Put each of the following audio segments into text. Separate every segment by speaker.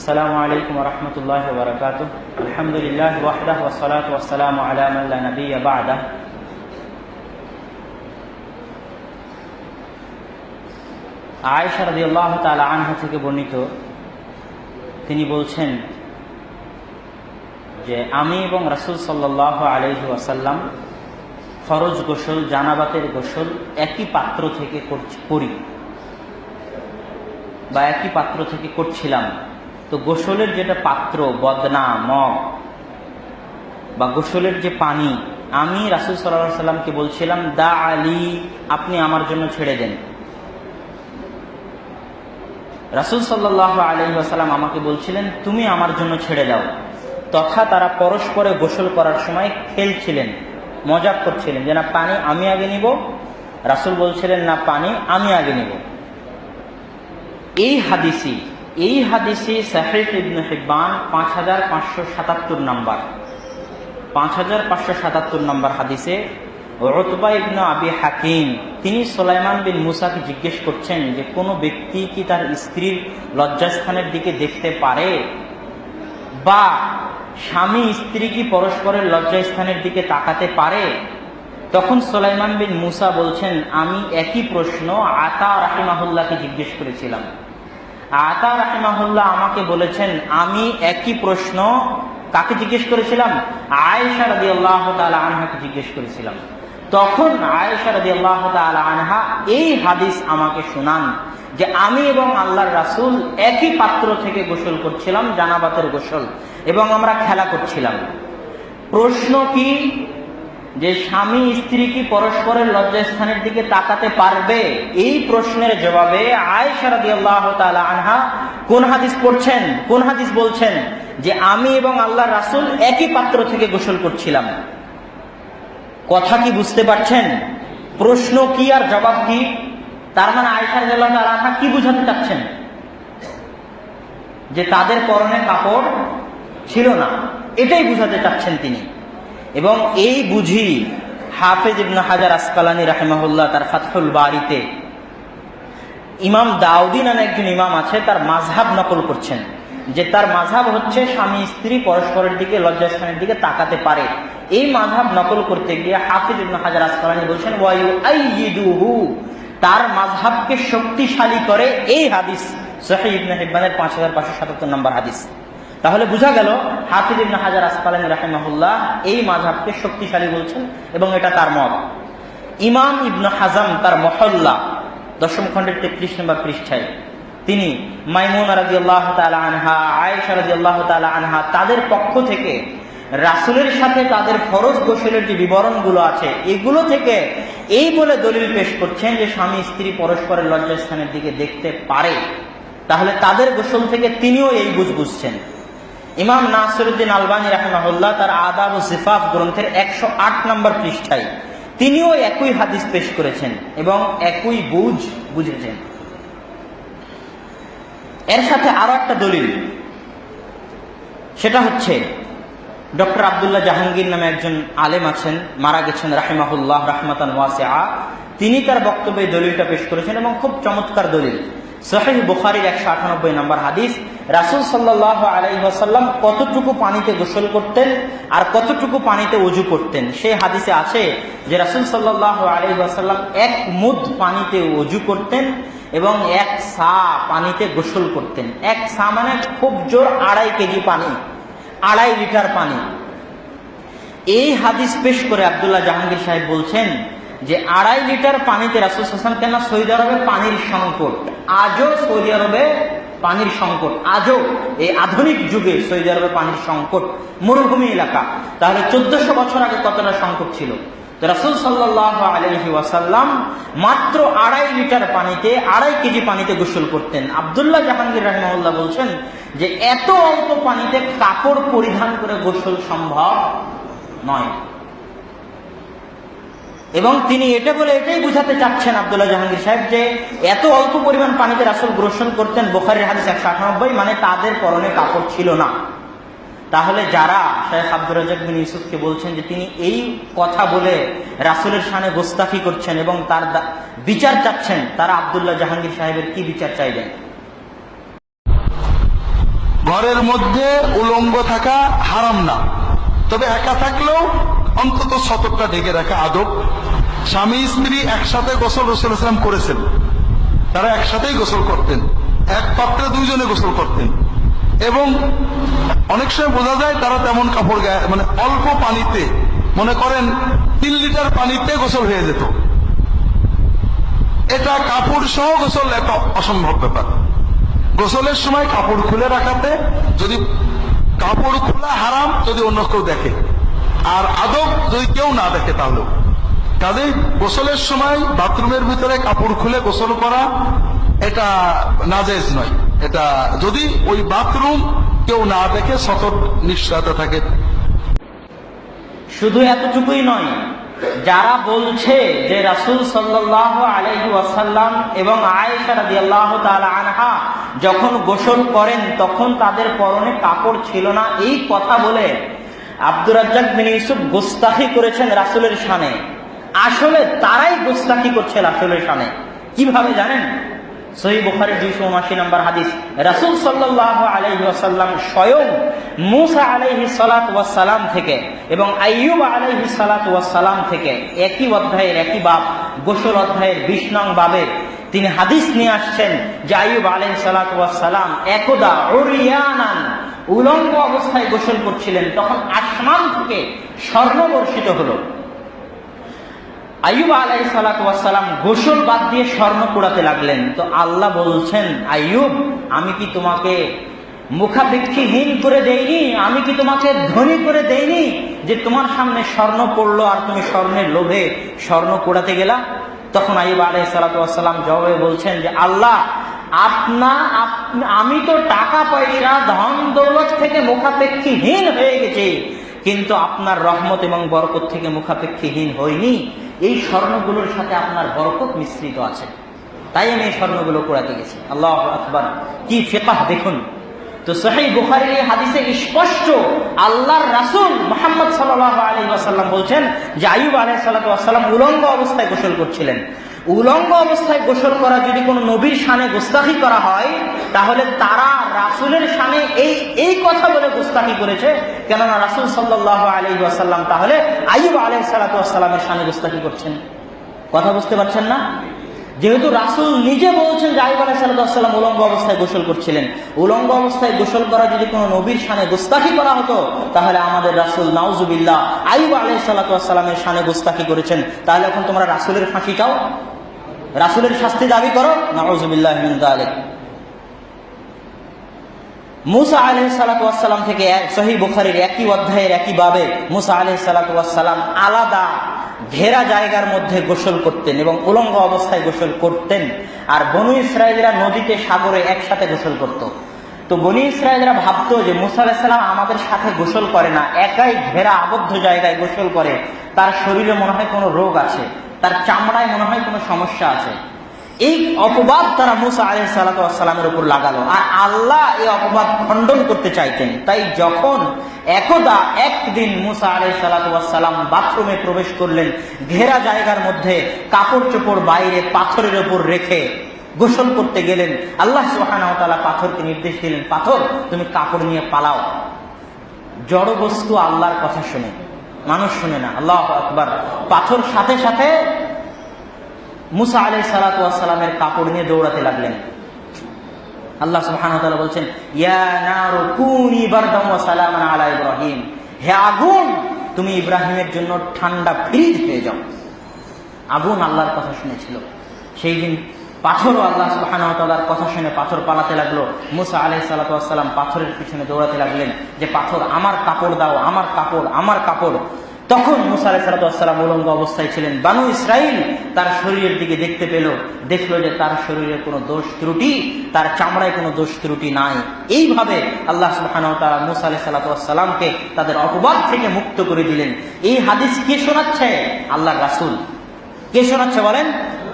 Speaker 1: السلام عليكم ورحمة الله وبركاته الحمد لله وحده والصلاة والسلام على من لا نبي بعده আয়েশা রাদিয়াল্লাহু তাআলা আনহা থেকে বর্ণিত তিনি বলছেন যে আমি এবং রাসূল সাল্লাল্লাহু আলাইহি ওয়াসাল্লাম ফরজ গোসল জানাবাতের গোসল একই পাত্র থেকে করছি- করি বা একই পাত্র থেকে করছিলাম তো গোসলের যেটা পাত্র বদনা মগ, বা গোসলের যে পানি, আমি রাসুল সাল্লাহ সাল্লামকে বলছিলাম, দা আলী, আপনি আমার জন্য ছেড়ে দেন। রাসুল সাল্লাহ আলী আসাল্লাম আমাকে বলছিলেন, তুমি আমার জন্য ছেড়ে দাও। তথা তারা পরস্পরে গোসল করার সময় খেলছিলেন, মজাক করছিলেন, যে না, পানি আমি আগে নিব। রাসুল বলছিলেন, না, পানি আমি আগে নিব। এই হাদিসি এই হাদিসি সাহেব ইবনে হিব্বান পাঁচ হাজার পাঁচশো সাতাত্তর নম্বর। পাঁচ হাজার পাঁচশো সাতাত্তর নম্বর হাদিসে রতবা ইবনু আবি হাকিম, তিনি সোলাইমান বিন মুসাকে জিজ্ঞেস করছেন যে কোনো ব্যক্তি কি তার স্ত্রীর লজ্জাস্থানের দিকে দেখতে পারে? বা স্বামী স্ত্রী কি পরস্পরের লজ্জাস্থানের দিকে তাকাতে পারে? তখন সোলাইমান বিন মুসা বলছেন, আমি একই প্রশ্ন আতা রাহিমাহুল্লাহকে জিজ্ঞেস করেছিলাম। আতা রাহিমাহুল্লাহ আমাকে বলেছেন, আমি একই প্রশ্ন কাকে জিজ্ঞেস করেছিলাম? আয়েশা রাদি আল্লাহ আনহাকে জিজ্ঞেস করেছিলাম। তখন আয়েশা রাদি আল্লাহ আনহা এই হাদিস আমাকে শোনান যে আমি এবং আল্লাহর রাসুল একই পাত্র থেকে গোসল করছিলাম, জানাবাতের গোসল, এবং আমরা খেলা করছিলাম। প্রশ্ন কি? যে স্বামী স্ত্রী কি পরস্পরের লজ্জাস্থানের দিকে তাকাতে পারবে? এই প্রশ্নের জবাবে আয়েশা রাদিয়াল্লাহু তাআলা আনহা কোন হাদিস পড়ছেন? কোন হাদিস বলছেন? যে আমি এবং আল্লাহর রাসুল একই পাত্র থেকে গোসল করছিলাম। কথা কি বুঝতে পারছেন? প্রশ্ন কি আর জবাব কি? তার মানে তাআলা আনহা কি বুঝাতে চাচ্ছেন? যে তাদের পরনে কাপড় ছিল না। এটাই বুঝাতে চাচ্ছেন তিনি। এবং এই বুঝি হাফেজ ইবনা হাজার আসকালানি রাহেমাহুল্লাহ তার ফাতহুল বাড়িতে ইমাম দাউদ্দিন একজন ইমাম আছে, তার মাঝহাব নকল করছেন। যে তার মাঝহাব হচ্ছে স্বামী, স্ত্রী পরস্পরের দিকে, লজ্জাস্থানের দিকে তাকাতে পারে। এই মাঝহাব নকল করতে গিয়ে হাফিজ ইবনা হাজার আসকালানি বলছেন ওয়াইউ আইয়িদুহু তার মাঝহাবকে শক্তিশালী করে এই হাদিস, সহিহ ইবনে হিব্বানের পাঁচ হাজার পাঁচশো সাতাত্তর নম্বর হাদিস। তাহলে বোঝা গেল হাফিজ ইবনে হাজার আসকালানি রাহিমাহুল্লাহ এই মাঝহাবকে শক্তিশালী বলছেন এবং এটা তার মত। ইমাম ইবনে হাজাম তার মহল্লা, দশম খণ্ডের তেত্রিশ নম্বর পৃষ্ঠায়, তিনি মাইমুনা রাজি আল্লাহ আনহা, আয়েশা রাজি আল্লাহ আনহা তাদের পক্ষ থেকে রাসুলের সাথে তাদের ফরজ গোসলের যে বিবরণগুলো আছে, এগুলো থেকে এই বলে দলিল পেশ করছেন যে স্বামী স্ত্রী পরস্পরের লজ্জাস্থানের দিকে দেখতে পারে। তাহলে তাদের গোসল থেকে তিনিও এই বুঝ বুঝছেন। ইমাম নাসরুদ্দিন আলবানী রাহমাহুল্লাহ তার আদাব ও সিফাফ গ্রন্থের একশো আট নম্বর পৃষ্ঠায় তিনিও একই হাদিস পেশ করেছেন এবং একই বুঝ বুঝেছেন। এর সাথে আরও একটা দলিল। সেটা হচ্ছে, ডক্টর আবদুল্লাহ জাহাঙ্গীর নামে একজন আলেম আছেন, মারা গেছেন রাহিমাহুল্লাহ রহমাতান ওয়াসিআ। তিনি তার বক্তব্যে দলিলটা পেশ করেছেন এবং খুব চমৎকার দলিল। সহিহ বুখারির একশো আটানব্বই নম্বর হাদিস, রাসুল সাল্লাহ আলাইসাল্লাম কতটুকু পানিতে গোসল করতেন আর কতটুকু পানিতে অজু করতেন? সেই হাদিসে আছে যে রাসুল সাল্লাহ আলাইসাল্লাম এক মুদ পানিতে অজু করতেন এবং এক সা পানিতে গোসল করতেন। এক সা মানে খুব জোর আড়াই কেজি পানি, আড়াই লিটার পানি। এই হাদিস পেশ করে আবদুল্লাহ জাহাঙ্গীর সাহেব বলছেন যে আড়াই লিটার পানিতে রাসুল হাসান কেন সৌদি আরবে পানির সংকট, আজও সৌদি আরবে পানির সংকট, আজও এই আধুনিক যুগে সৌদি আরবে পানির সংকট, মরুভূমি এলাকা। তাহলে চোদ্দশো বছর আগে কতটা সংকট ছিল? রাসুল সাল্লাহ আলহি ওয়াসাল্লাম মাত্র আড়াই লিটার পানিতে আড়াই কেজি পানিতে গোসল করতেন। আবদুল্লাহ জাহাঙ্গীর রহমাউল্লাহ বলছেন যে এত অল্প পানিতে কাপড় পরিধান করে গোসল সম্ভব নয়। এবং তিনি এটা বলে এটাই বুঝাতে চাচ্ছেন আবদুল্লাহ জাহাঙ্গীর সাহেব যে এত অল্প পরিমাণ পানিতে রাসুল গ্রসন করতেন বোখারির হাদিস একশো আটানব্বই মানে তাদের পরনে কাপড় ছিল না। তাহলে যারা শেখ আব্দুর রাজাক বিন ইউসুফকে বলছেন যে তিনি এই কথা বলে রাসুলের সামনে গোস্তাফি করছেন এবং তার বিচার চাচ্ছেন, তারা আবদুল্লাহ জাহাঙ্গীর সাহেবের কি বিচার চাইবেন?
Speaker 2: ঘরের মধ্যে উলঙ্গ থাকা হারাম না। তবে একা থাকলেও অন্তত শতকটা ঢেকে রাখা আদব। স্বামী, স্ত্রী একসাথে গোসল রসুল ইসলাম করেছেন। তারা একসাথেই গোসল করতেন। এক পাত্রে দুইজনে গোসল করতেন। এবং অনেক সময় বোঝা যায় তারা তেমন কাপড় গায়ে মানে অল্প পানিতে, মনে করেন তিন লিটার পানিতে গোসল হয়ে যেত। এটা কাপড় সহ গোসল একটা অসম্ভব ব্যাপার। গোসলের সময় কাপড় খুলে রাখাতে যদি, কাপড় খোলা হারাম যদি অন্য কেউ দেখে। আর আদব যদি কেউ না দেখে তাহলেও কাজেই গোসলের সময় বাথরুমের ভিতরে কাপড় খুলে গোসল করা, এটা নাজেজ নয়। এটা যদি ওই বাথরুম কেউ না দেখে, সতর্ক নিশ্চয়তা থাকে।
Speaker 1: শুধু এতটুকুই নয়, যারা বলছে যে রাসূল সাল্লাহ আলাইহি ওয়াসাল্লাম এবং আয়েশা আনহা যখন গোসল করেন, তখন তাদের পরনে কাপড় ছিল না। এই কথা বলে আব্দুর রাজ্জাক বিন ইউসুফ গোস্তাখি করেছেন রাসূলের শানে। আসলে তারাই গোস্তাখি করছে রাসূলের শানে। কীভাবে জানেন? হাদিস, রাসূল স্বয়ং মুসা সালাত থেকে এবং সালাত থেকে অধ্যায়ের তিনি হাদিস নিয়ে আসছেন যে আইয়ুব আলাইহি সালাত একদা উলঙ্গ অবস্থায় গোসল করছিলেন, তখন আসমান থেকে স্বর্ণ বর্ষিত হলো। আইয়ুব আলাই সালাম গোসল বাদ দিয়ে স্বর্ণ পোড়াতে লাগলেন। তো আল্লাহ বলছেন, আইয়ুব, আমি কি তোমাকে মুখাপেক্ষীহীন করে দেইনি? আমি কি তোমাকে ধনী করে দেইনি যে তোমার সামনে স্বর্ণ পড়ল আর তুমি স্বর্ণের লোভে স্বর্ণ পোড়াতে গেলা? তখন আইয়ুব আলাই সালাম জবাবে বলছেন যে, আল্লাহ আপনা আমি তো টাকা পয়সা, ধন, দৌলত থেকে মুখাপেক্ষীহীন হয়ে গেছি। কিন্তু আপনার রহমত এবং বরকত থেকে মুখাপেক্ষীহীন হয়নি এই স্বর্ণগুলোর সাথে আপনার বরকত মিশ্রিত আছে। তাই আমি এই স্বর্ণগুলো কোড়াতে গেছি। আল্লাহ আকবর। কি ফেকাহ দেখুন। তো সহি বুখারির হাদিসে স্পষ্ট আল্লাহর রাসূল মোহাম্মদ সাল্লাহ আলী ওয়াসাল্লাম বলছেন যে আইব আলাহ সাল্লাম উলঙ্গ অবস্থায় গোসল করছিলেন। উলঙ্গ অবস্থায় গোসল করা, যদি কোনো নবীর সানে গোস্তাখি করা হয়, তাহলে তারা রাসূলের সানে এই এই কথা বলে গোস্তাখি করেছে। কেননা রাসূল সাল্লাহ আলী ওয়াসাল্লাম তাহলে আইব আলাহ সাল্লামের সানে গোস্তাখি করছেন। কথা বুঝতে পারছেন না? যেহেতু রাসূল নিজে বলছেন যে আইব আলাইসাল্লাম উলঙ্গ অবস্থায় গোসল করছিলেন, উলঙ্গ অবস্থায় গোসল করা যদি কোনো নবীর সানে গোস্তাখি করা হতো, তাহলে আমাদের রাসূল নাউজুবিল্লাহ আইব আলাইসাল্লামের সানে গোস্তাখি করেছেন। তাহলে এখন তোমরা রাসূলের ফাঁসি চাও? রাসূলের শাস্তি দাবি করো নাউজুবিল্লাহ মিন যালিক। মুসা আলহ সালাতাম থেকে সহি বুখারির একই অধ্যায়ের একই বাবে মুসা আলহ সালাতাম আলাদা ঘেরা জায়গার মধ্যে গোসল করতেন এবং উলঙ্গ অবস্থায় গোসল করতেন। আর বনু ইসরায়েলরা নদীতে সাগরে একসাথে গোসল করত। তো বনি ইসরায়েলরা ভাবতো যে মুসা আলাহিসাল্লাম আমাদের সাথে গোসল করে না, একাই ঘেরা আবদ্ধ জায়গায় গোসল করে, তার শরীরে মনে হয় কোনো রোগ আছে। তার চামড়ায় মনে হয় কোনো সমস্যা আছে। এই অপবাদ তারা মুসা আলহ সালাতামের উপর লাগালো। আর আল্লাহ এই অপবাদ খণ্ডন করতে চাইতেন। তাই যখন একদা একদিন মুসা আলহ সালাতাম বাথরুমে প্রবেশ করলেন, ঘেরা জায়গার মধ্যে কাপড় চোপড় বাইরে পাথরের উপর রেখে গোসল করতে গেলেন। আল্লাহ সুহানা পাথরকে নির্দেশ দিলেন, পাথর, তুমি কাপড় নিয়ে পালাও। জড় বস্তু আল্লাহর কথা শুনে। মানুষ শুনে না, আল্লাহ আকবার। পাথর সাথে সাথে মুসা আলাই সালাতামের কাপড় নিয়ে দৌড়াতে লাগলেন। আল্লাহ সুবহান বলছেন ইব্রাহিম। হে আগুন, তুমি ইব্রাহিমের জন্য ঠান্ডা ফ্রিজ হয়ে যাও। আগুন আল্লাহর কথা শুনেছিল। সেই দিন পাথরও আল্লাহ সুবাহানতালার কথা শুনে পাথর পালাতে লাগল। মুসা আলাই সালাতাম পাথরের পিছনে দৌড়াতে লাগলেন যে, পাথর, আমার কাপড় দাও, আমার কাপড় আমার কাপড়। তখন মুসা আলাই সালাতাম উলঙ্গ অবস্থায় ছিলেন। বানু ইসরাইল তার শরীরের দিকে দেখতে পেল, দেখল যে তার শরীরে কোনো দোষ ত্রুটি, তার চামড়ায় কোনো দোষ ত্রুটি নাই। এইভাবে আল্লাহ সুবাহানতালা মুসা আলাই সালাতামকে তাদের অপবাদ থেকে মুক্ত করে দিলেন। এই হাদিস কে শোনাচ্ছে? আল্লাহ রাসুল। কে শোনাচ্ছে বলেন?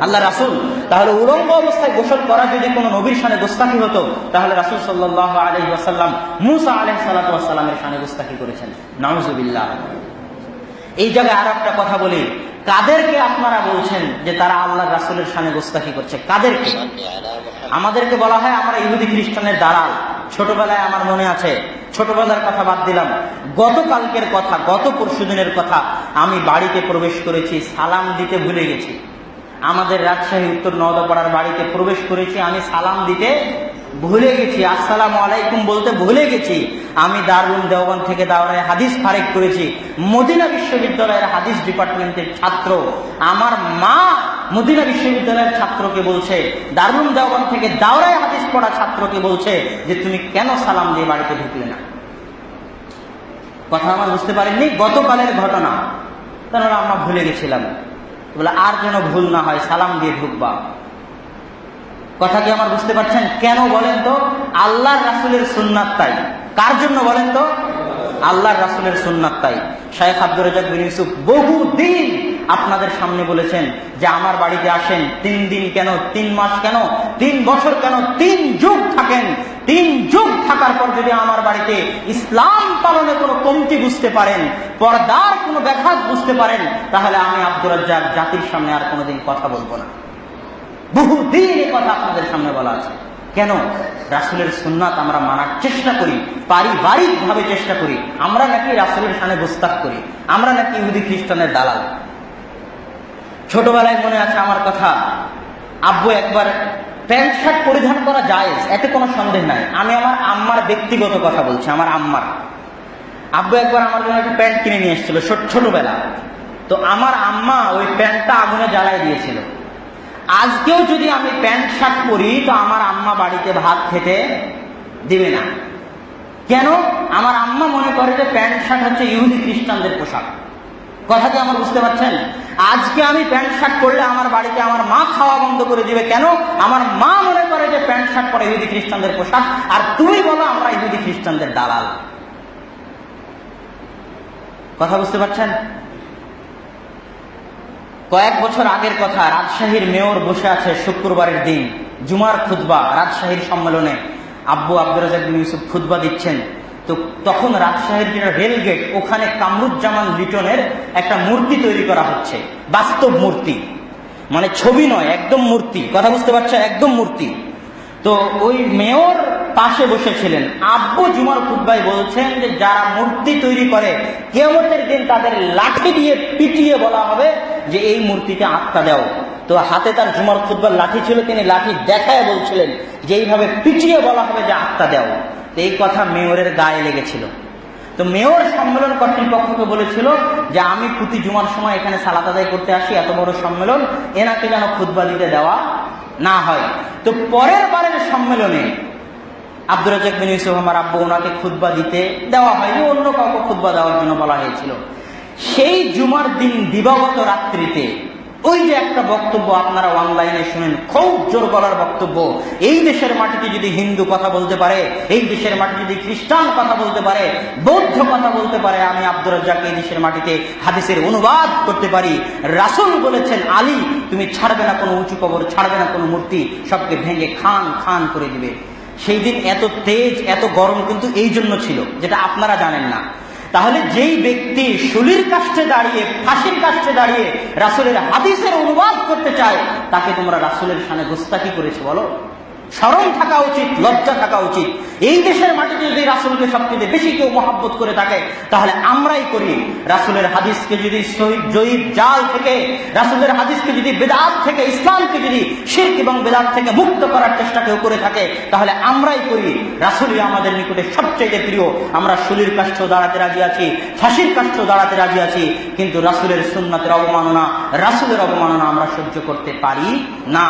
Speaker 1: আল্লাহ রাসুল। তাহলে উলঙ্গ অবস্থায় গোসল করা যদি কোনো নবীর সানে গোস্তাকি হতো, তাহলে রাসুল সাল্লাহ আলহি আসাল্লাম মুসা আলহ সাল্লামের সানে গোস্তাকি করেছেন। নাউজুবিল্লাহ। এই জায়গায় আর একটা কথা বলি, কাদেরকে আপনারা বলছেন যে তারা আল্লাহ রাসুলের সানে গোস্তাকি করছে? কাদেরকে? আমাদেরকে বলা হয় আমরা ইহুদি খ্রিস্টানের দালাল। ছোটবেলায় আমার মনে আছে, ছোটবেলার কথা বাদ দিলাম। গতকালকের কথা, গত পরশুদিনের কথা আমি বাড়িতে প্রবেশ করেছি, সালাম দিতে ভুলে গেছি। আমাদের রাজশাহী উত্তর নওদাপাড়ার বাড়িতে প্রবেশ করেছি, আমি সালাম দিতে ভুলে গেছি। আসসালাম আলাইকুম বলতে ভুলে গেছি। আমি দারুল দেওয়ান থেকে দাওরায় হাদিস ফারেক করেছি। মদিনা বিশ্ববিদ্যালয়ের হাদিস ডিপার্টমেন্টের ছাত্র। আমার মা মদিনা বিশ্ববিদ্যালয়ের ছাত্রকে বলছে, দারুল দেওয়ান থেকে দাওরায় হাদিস পড়া ছাত্রকে বলছে যে, তুমি কেন সালাম দিয়ে বাড়িতে ঢুকলে না? কথা আমার বুঝতে পারেননি? গতকালের ঘটনা। তাহলে আমরা ভুলে গেছিলাম। বলে, আর যেন ভুল না হয়, সালাম দিয়ে ঢুকবা। কথা কি আমার বুঝতে পারছেন? কেন বলেন তো? আল্লাহ রাসুলের সুন্নাত তাই। কার জন্য বলেন তো? আল্লাহ রাসুলের সুন্নাত তাই। শাহেখ আব্দুর রাজাক বিন ইউসুফ বহু দিন আপনাদের সামনে বলেছেন যে আমার বাড়িতে আসেন, তিন দিন কেন, তিন মাস কেন, তিন বছর কেন, তিন যুগ থাকেন। তিন যুগ থাকার পর যদি আমার বাড়িতে ইসলাম পালনে কোনো কমতি বুঝতে পারেন, পর্দার কোনো ব্যাঘাত বুঝতে পারেন, তাহলে আমি আব্দুর রাজ্জাক জাতির সামনে আর কোনোদিন কথা বলব না। বহুদিন এ কথা আপনাদের সামনে বলা আছে। কেন? রাসুলের সুন্নাত আমরা মানার চেষ্টা করি পারিবারিক ভাবে চেষ্টা করি। আমরা নাকি রাসুলের সামনে গোস্তাক করি। আমরা নাকি ইহুদি খ্রিস্টানের দালাল। ছোটবেলায় মনে আছে আমার কথা? আব্বু একবার প্যান্ট শার্ট পরিধান করা যায় এতে কোনো সন্দেহ নাই। আমি আমার আম্মার ব্যক্তিগত কথা বলছি, আমার আম্মার। আব্বু একবার আমার জন্য একটা প্যান্ট কিনে নিয়ে এসেছিল, ছোট- ছোটবেলা। তো আমার আম্মা ওই প্যান্টটা আগুনে জ্বালাই দিয়েছিল। আজকেও যদি আমি প্যান্ট শার্ট পরি, তো আমার আম্মা বাড়িতে ভাত খেতে দিবে না। কেন? আমার আম্মা মনে করে যে প্যান্ট শার্ট হচ্ছে ইহুদি খ্রিস্টানদের পোশাক। কথা কি আমার বুঝতে পারছেন? আজকে আমি প্যান্ট শার্ট পরলে আমার বাড়িতে আমার মা খাওয়া বন্ধ করে দিবে কেন? আমার মা মনে করে যে প্যান্ট শার্ট পরে ইহুদি খ্রিস্টানদের পোশাক, আর তুমি বলো আমরা ইহুদি খ্রিস্টানদের দালাল। কথা বুঝতে পারছেন? কয়েক বছর আগের কথা, রাজশাহীর মেয়র বসে আছে শুক্রবারের দিন, জুমার খুতবা, রাজশাহীর সম্মেলনে। আব্বু আব্দুর রাজাক ইউসুফ খুতবা দিচ্ছেন। তো তখন রাজশাহীর যেটা রেল গেট ওখানে কামরুজ্জামান লিটনের একটা মূর্তি তৈরি করা হচ্ছে। বাস্তব মূর্তি। মানে ছবি নয়, একদম মূর্তি। কথা বুঝতে পারছ? একদম মূর্তি। তো ওই মেয়র পাশে বসেছিলেন। আব্বু জুমার খুদ্াই বলছেন যে, যারা মূর্তি তৈরি করে কেমতের দিন তাদের লাঠি দিয়ে পিটিয়ে বলা হবে যে, এই মূর্তিতে আত্মা দাও। তো হাতে তার জুমার খুদ্বার লাঠি ছিল, তিনি লাঠি দেখায় বলছিলেন যে, এইভাবে পিটিয়ে বলা হবে যে, আত্মা দাও। এই কথা মেয়রের গায়ে লেগেছিল। তো মেয়র সম্মেলন কর্তৃপক্ষকে বলেছিল যে, আমি প্রতি জুমার সময় এখানে সালাত আদায় করতে আসি, এত বড় সম্মেলন, এনাকে যেন খুদ্া দিতে দেওয়া না হয়। তো পরের বারের সম্মেলনে আব্দুর রাজাক বিন ইউসুফ আমার আব্বু ওনাকে খুদ্া দিতে দেওয়া হয়নি অন্য কাউকে খুদ্া দেওয়ার জন্য বলা হয়েছিল। সেই জুমার দিন দিবাগত রাত্রিতে ওই যে একটা বক্তব্য আপনারা অনলাইনে শুনেন, খুব জোর গলার বক্তব্য। এই দেশের মাটিতে যদি হিন্দু কথা বলতে পারে, এই দেশের মাটিতে যদি খ্রিস্টান কথা বলতে পারে, বৌদ্ধ কথা বলতে পারে, আমি আব্দুর রাজ্জাক এই দেশের মাটিতে হাদিসের অনুবাদ করতে পারি। রাসুল বলেছেন, আলী, তুমি ছাড়বে না কোনো উঁচু কবর, ছাড়বে না কোনো মূর্তি, সবকে ভেঙে খান খান করে দিবে। সেই দিন এত তেজ, এত গরম কিন্তু এই জন্য ছিল, যেটা আপনারা জানেন না। তাহলে যেই ব্যক্তি শুলির কাছে দাঁড়িয়ে, ফাঁসির কাছে দাঁড়িয়ে রাসুলের হাদিসের অনুবাদ করতে চায়, তাকে তোমরা রাসুলের সামনে গোস্তাকি করেছ, বলো। স্মরণ থাকা উচিত, লজ্জা থাকা উচিত। এই দেশের মাটিতে যদি রাসুলকে সবচেয়ে বেশি কেউ মহাব্বত করে থাকে, তাহলে আমরাই করি। রাসুলের হাদিসকে যদি জয়ীদ জাল থেকে, রাসুলের হাদিসকে যদি বেদাত থেকে, ইসলামকে যদি শির্ক এবং বেদাত থেকে মুক্ত করার চেষ্টা কেউ করে থাকে, তাহলে আমরাই করি। রাসুলই আমাদের নিকটে সবচেয়ে প্রিয়। আমরা শুলির কাষ্ঠেও দাঁড়াতে রাজি আছি, ফাঁসির কাষ্ঠেও দাঁড়াতে রাজি আছি, কিন্তু রাসুলের সুন্নাতের অবমাননা, রাসুলের অবমাননা আমরা সহ্য করতে পারি না।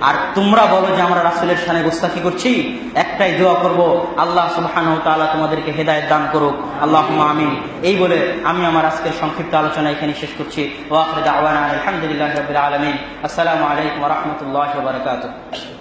Speaker 1: আর তোমরা বলো যে আমরা রাসুলের সানে গুস্তাখি করছি? একটাই দোয়া করব, আল্লাহ সুবহানাহু তালা তোমাদেরকে হেদায়ত দান করুক। আল্লাহ আমিন। এই বলে আমি আমার আজকের সংক্ষিপ্ত আলোচনা এখানে শেষ করছি। ওয়াফরদ আওয়ান আলহামদুলিল্লাহ রবিল আলমিন। আসসালামু আলাইকুম রহমতুল্লাহ বারাকাতুহু।